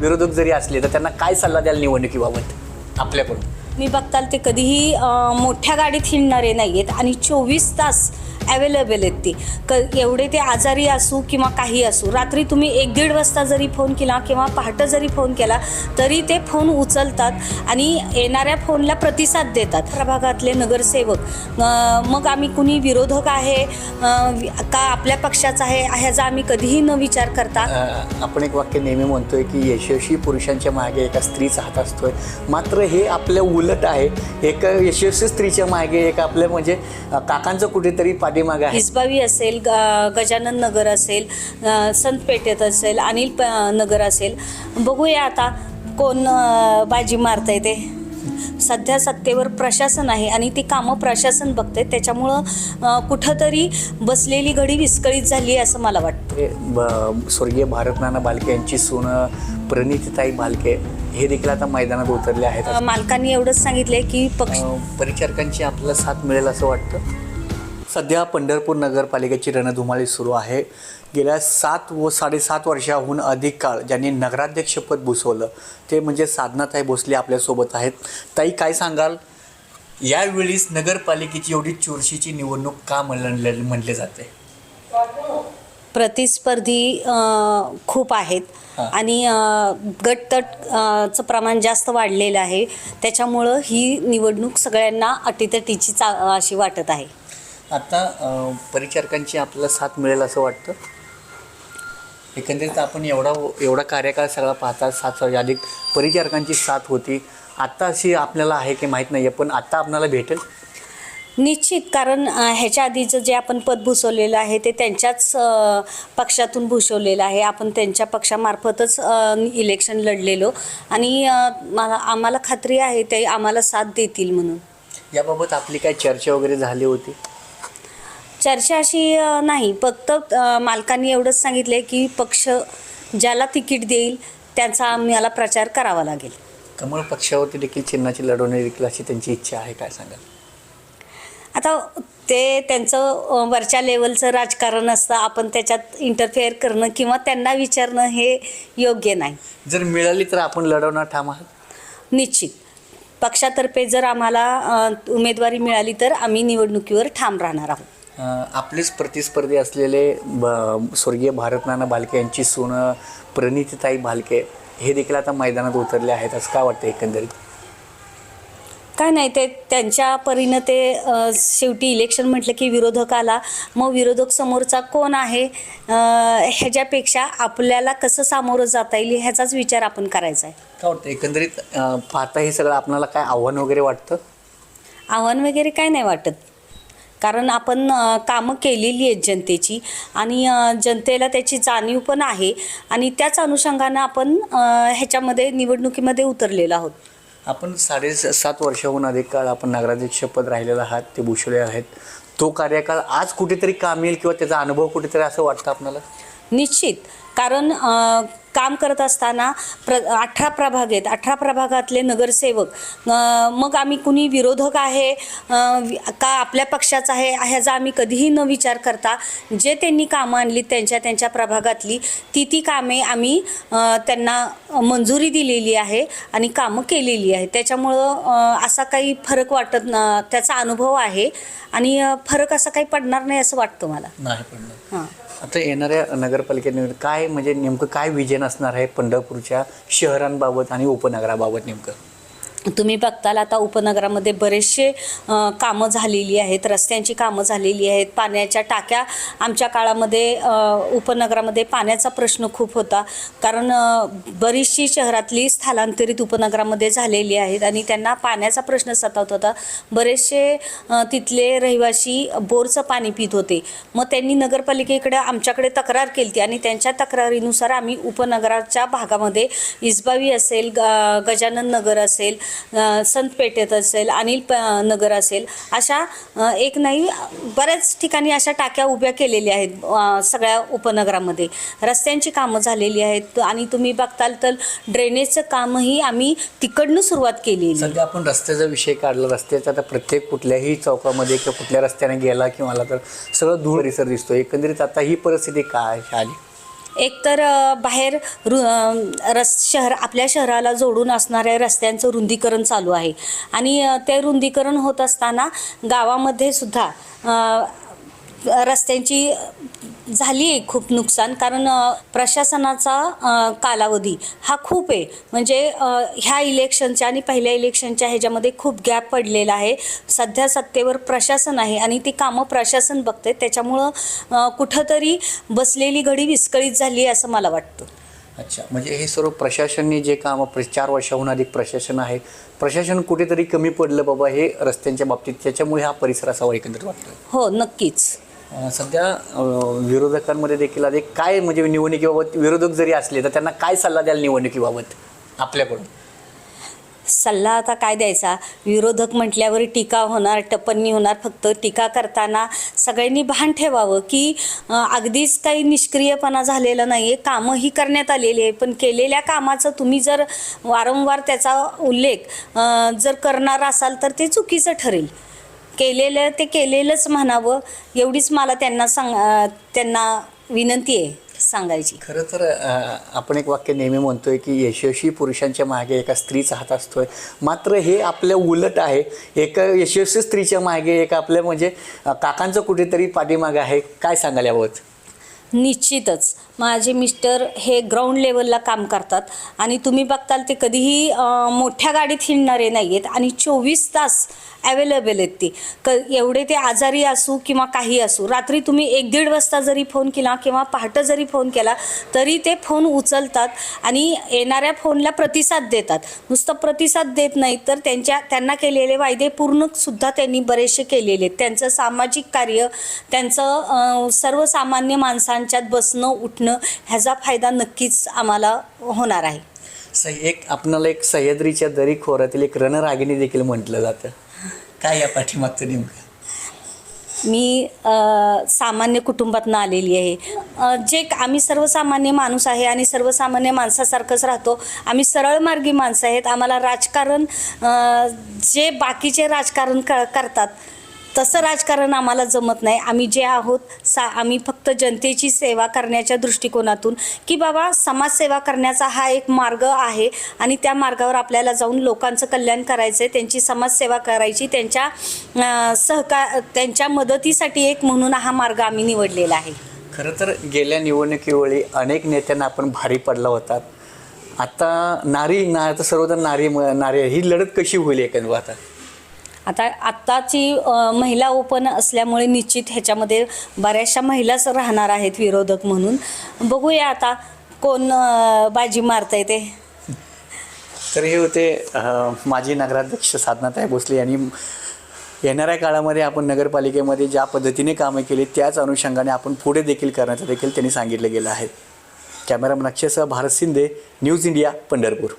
विरोधक जरी असले तर त्यांना काय सल्ला द्याल निवडणुकीबाबत? आपल्याकडून? मी बघताल ते कधीही मोठ्या गाडीत हिंडणारे नाही आहेत आणि चोवीस तास अवेलेबल आहेत ते. क एवढे ते आजारी असू किंवा काही असू रात्री तुम्ही एक दीड वाजता जरी फोन केला किंवा पहाटं जरी फोन केला तरी ते फोन उचलतात आणि येणाऱ्या फोनला प्रतिसाद देतात. प्रभागातले नगरसेवक मग आम्ही कुणी विरोधक आहे का आपल्या पक्षाचा आहे ह्याचा आम्ही कधीही न विचार करता. आपण एक वाक्य नेहमी म्हणतोय की यशस्वी पुरुषांच्या मागे एका स्त्रीचा हात असतोय. मात्र हे आपल्या उलट आहे. एक यशस्वी स्त्रीच्या मागे एक आपल्या म्हणजे काकांचं कुठेतरी पाठीमागे आहे. हिसबावी असेल ग- गजानन नगर असेल संत पेठेत असेल अनिल प नगर असेल. बघूया आता कोण बाजी मारतंय ते. सध्या सत्तेवर प्रशासन आहे आणि ती कामं प्रशासन बघते त्याच्यामुळं कुठंतरी बसलेली घडी विस्कळीत झाली असं मला वाटतं. स्वर्गीय भारतनाना बालके यांची सून प्रणितीताई बालके हे देखील आता मैदानात उतरले आहेत. मालकांनी एवढंच सांगितलंय की पक्ष परिचारकांची आपल्याला साथ मिळेल असं वाटतं. सध्या पंढरपूर नगरपालिकेची रणधुमाळी सुरू आहे. गेल्या सात व साडेसात वर्षाहून अधिक काळ ज्यांनी नगराध्यक्षपद भूसवलं ते म्हणजे साधनाताई भोसले आपल्यासोबत आहेत. ताई काय सांगाल? यावेळीस नगरपालिकेची एवढी चुरशीची निवडणूक का म्हणले म्हणले जाते? प्रतिस्पर्धी अ, खूप आहेत. आणि अ, गटतट अ, चं प्रमाण जास्त वाढलेलं आहे. त्याच्यामुळं ही निवडणूक सगळ्यांना अटीतटीची चा अशी वाटत आहे. आता अ, परिचारकांची आपल्याला साथ मिळेल असं वाटतं? एकंदरीत आपण एवढा एवढा कार्यकाळ सगळा पाहता सात वर्ष अधिक परिचारकांची साथ होती. आत्ता अशी आपल्याला आहे की माहीत नाही आहे पण आत्ता आपल्याला भेटेल? निश्चित कारण ह्याच्या आधीचं जे आपण पद भूषवलेलं आहे ते त्यांच्याच पक्षातून भूषवलेलं आहे. आपण त्यांच्या पक्षामार्फतच इलेक्शन लढलेलो. आणि मला आम्हाला खात्री आहे ते आम्हाला साथ देतील म्हणून. याबाबत आपली काय चर्चा वगैरे झाली होती? चर्चा अशी नाही. फक्त मालकांनी एवढंच सांगितलं की पक्ष ज्याला तिकीट देईल त्याचा आम्हाला प्रचार करावा लागेल. कमळ पक्षावरती देखील चिन्हाची लढवणे देखील अशी त्यांची इच्छा आहे काय सांगाल? आता ते त्यांचं वरच्या लेवलचं राजकारण असतं आपण त्याच्यात इंटरफेअर करणं किंवा त्यांना विचारणं हे योग्य नाही. जर मिळाली तर आपण लढवणार ठाम आहात? निश्चित. पक्षातर्फे जर आम्हाला उमेदवारी मिळाली तर आम्ही निवडणुकीवर ठाम राहणार आहोत. आपलेच प्रतिस्पर्धी असलेले ब स्वर्गीय भारतनाना बालके यांची सून प्रणितीताई बालके हे देखील आता मैदानात उतरले आहेत. असं काय वाटतं एकंदरीत? काय नाही? ते त्यांच्या परीनं ते शेवटी इलेक्शन म्हटलं की विरोधक आला. मग विरोधक समोरचा कोण आहे? ह्याच्यापेक्षा आपल्याला कसं सामोरं जाता येईल ह्याचाच विचार आपण करायचा आहे. काय वाटतं? एकंदरीत पाहता हे सगळं आपल्याला काय आव्हान वगैरे वाटतं? आव्हान वगैरे काय नाही वाटत. कारण आपण कामं केलेली आहेत जनतेची आणि जनतेला त्याची जाणीव पण आहे आणि त्याच अनुषंगानं आपण ह्याच्यामध्ये निवडणुकीमध्ये उतरलेलो आहोत. आपण साडे सात वर्षाहून अधिक काळ आपण नगराध्यक्षपद राहिलेला आहात ते भूषवले आहेत. तो कार्यकाळ आज कुठेतरी काम येईल किंवा त्याचा अनुभव कुठेतरी असं वाटतं आपल्याला? निश्चित. कारण काम करत असताना प्र अठरा प्रभाग आहेत. अठरा प्रभागातले नगरसेवक मग आम्ही कुणी विरोधक आहे का आपल्या पक्षाचा आहे ह्याचा आम्ही कधीही न विचार करता जे त्यांनी कामं आणली त्यांच्या त्यांच्या प्रभागातली ती ती कामे आम्ही त्यांना मंजुरी दिलेली आहे आणि कामं केलेली आहे. त्याच्यामुळं असा काही फरक वाटत न त्याचा अनुभव आहे आणि फरक असा काही पडणार नाही असं वाटतं मला. नाही पडलं हां. आता येणाऱ्या नगरपालिकेने काय म्हणजे नेमकं काय विजन असणार आहे पंढरपूरच्या शहरांबाबत आणि उपनगराबाबत नेमकं? तुम्ही बघताल आता उपनगरामध्ये बरेचसे कामं झालेली आहेत रस्त्यांची कामं झालेली आहेत पाण्याच्या टाक्या आमच्या काळामध्ये उपनगरामध्ये पाण्याचा प्रश्न खूप होता. कारण बरीचशी शहरातली स्थलांतरित उपनगरामध्ये झालेली आहेत आणि त्यांना पाण्याचा प्रश्न सतावत होता. बरेचसे तिथले रहिवासी बोरचं पाणी पित होते. मग त्यांनी नगरपालिकेकडे आमच्याकडे तक्रार केली होती आणि त्यांच्या तक्रारीनुसार आम्ही उपनगराच्या भागामध्ये इसबावी असेल ग गजानन नगर असेल संत पेठेत असेल अनिल प नगर असेल अशा एक नाही बऱ्याच ठिकाणी अशा टाक्या उभ्या केलेल्या आहेत सगळ्या उपनगरामध्ये. रस्त्यांची कामं झालेली आहेत आणि तुम्ही बघताल तर ड्रेनेजचं कामही आम्ही तिकडनं सुरुवात केली सध्या आपण रस्त्याचा विषय काढला रस्त्याचा आता प्रत्येक कुठल्याही चौकामध्ये किंवा कुठल्या रस्त्याने गेला किंवा आला तर सगळं धूळ परिसर दिसतो. एकंदरीत आता ही परिस्थिती काय आली एकतर बाहेर रु रस शहर आपल्या शहराला जोडून असणाऱ्या रस्त्यांचं रुंदीकरण चालू आहे. आणि ते रुंदीकरण होत असताना गावामध्ये सुद्धा रस्त्यांची झाली आहे खूप नुकसान कारण प्रशासनाचा कालावधी हा खूप आहे. म्हणजे ह्या इलेक्शनच्या आणि पहिल्या इलेक्शनच्या ह्याच्यामध्ये खूप गॅप पडलेला आहे. सध्या सत्तेवर प्रशासन आहे आणि ती कामं प्रशासन बघते त्याच्यामुळं कुठंतरी बसलेली घडी विस्कळीत झाली आहे असं मला वाटतं. अच्छा. म्हणजे हे सर्व प्रशासनने जे काम प्र चार वर्षाहून अधिक प्रशासन आहे. प्रशासन कुठेतरी कमी पडलं बाबा हे रस्त्यांच्या बाबतीत. त्याच्यामुळे हा परिसर असावा एकंदरीत वाटतं. हो नक्कीच. सध्या विरोधकांमध्ये देखील अधिक काय म्हणजे निवडणुकीबाबत विरोधक जरी असले तर त्यांना काय सल्ला द्याल निवडणुकीबाबत आपल्याकडून. सल्ला आता काय द्यायचा? विरोधक म्हटल्यावर टीका होणार टप्पणी होणार. फक्त टीका करताना सगळ्यांनी भान ठेवावं की अगदीच काही निष्क्रियपणा झालेला नाही आहे कामंही करण्यात आलेली आहे. पण केलेल्या कामाचं तुम्ही जर वारंवार त्याचा उल्लेख जर करणार असाल तर ते चुकीचं ठरेल. केलेलं ते केलेलंच म्हणावं एवढीच मला त्यांना सांग त्यांना विनंती आहे सांगायची. खरं तर आपण एक वाक्य नेहमी म्हणतोय की यशस्वी पुरुषांच्या मागे एका स्त्रीचा हात असतोय. मात्र हे आपल्या उलट आहे. एका यशस्वी स्त्रीच्या मागे एक आपल्या म्हणजे काकांचं कुठेतरी पाठीमागे आहे. काय सांगायला याबाबत? निश्चितच. माझे मिस्टर हे ग्राउंड लेवलला काम करतात आणि तुम्ही बघताल ते कधीही मोठ्या गाडीत हिंडणारे नाही आहेत आणि चोवीस तास अवेलेबल आहेत ते. क एवढे ते आजारी असू किंवा काही असू रात्री तुम्ही एक दीड वाजता जरी फोन केला किंवा पहाटं जरी फोन केला तरी ते फोन उचलतात आणि येणाऱ्या फोनला प्रतिसाद देतात. नुसतं प्रतिसाद देत नाहीत तर त्यांच्या त्यांना केलेले वायदे पूर्णसुद्धा त्यांनी बरेचसे केलेले आहेत. त्यांचं सामाजिक कार्य त्यांचं सर्वसामान्य माणसां माणसांच्यात बसणं उठणं ह्याचा फायदा नक्कीच आम्हाला होणार आहे. सह्य एक आपणाला एक सह्याद्रीच्या दरी खोऱ्यातील एक रणरागिणी देखील म्हटलं जातं. काय या पाठीमागचं नेमकं? मी अ, सामान्य कुटुंबातनं आलेली आहे. अ, जे क- आम्ही सर्वसामान्य माणूस आहे आणि सर्वसामान्य माणसासारखंच राहतो. आम्ही सरळमार्गी माणसं आहेत. आम्हाला राजकारण अ, जे बाकीचे राजकारण क करतात तसं राजकारण आम्हाला जमत नाही. आम्ही जे आहोत सा आम्ही फक्त जनतेची सेवा करण्याच्या दृष्टिकोनातून की बाबा समाजसेवा करण्याचा हा एक मार्ग आहे आणि त्या मार्गावर आपल्याला जाऊन लोकांचं कल्याण करायचं आहे त्यांची समाजसेवा करायची त्यांच्या सहकार सहका त्यांच्या मदतीसाठी एक म्हणून हा मार्ग आम्ही निवडलेला आहे. खरं तर गेल्या निवडणुकीवेळी अनेक नेत्यांना आपण भारी पडला होता. आता नारी ना आता सर्वजण नारी नारी ही लढत कशी होईल एकंदर आता? आता आत्ताची महिला ओपन असल्यामुळे निश्चित ह्याच्यामध्ये बऱ्याचशा महिलाच राहणार आहेत विरोधक म्हणून. बघूया आता कोण बाजी मारतंय ते. तर हे होते माजी नगराध्यक्ष साधनाताई भोसले यांनी येणाऱ्या काळामध्ये आपण नगरपालिकेमध्ये ज्या पद्धतीने कामं केली त्याच अनुषंगाने आपण पुढे देखील करण्याचं देखील त्यांनी सांगितलं गेलं आहे. कॅमेरामन अक्षयसह भारत शिंदे न्यूज इंडिया पंढरपूर.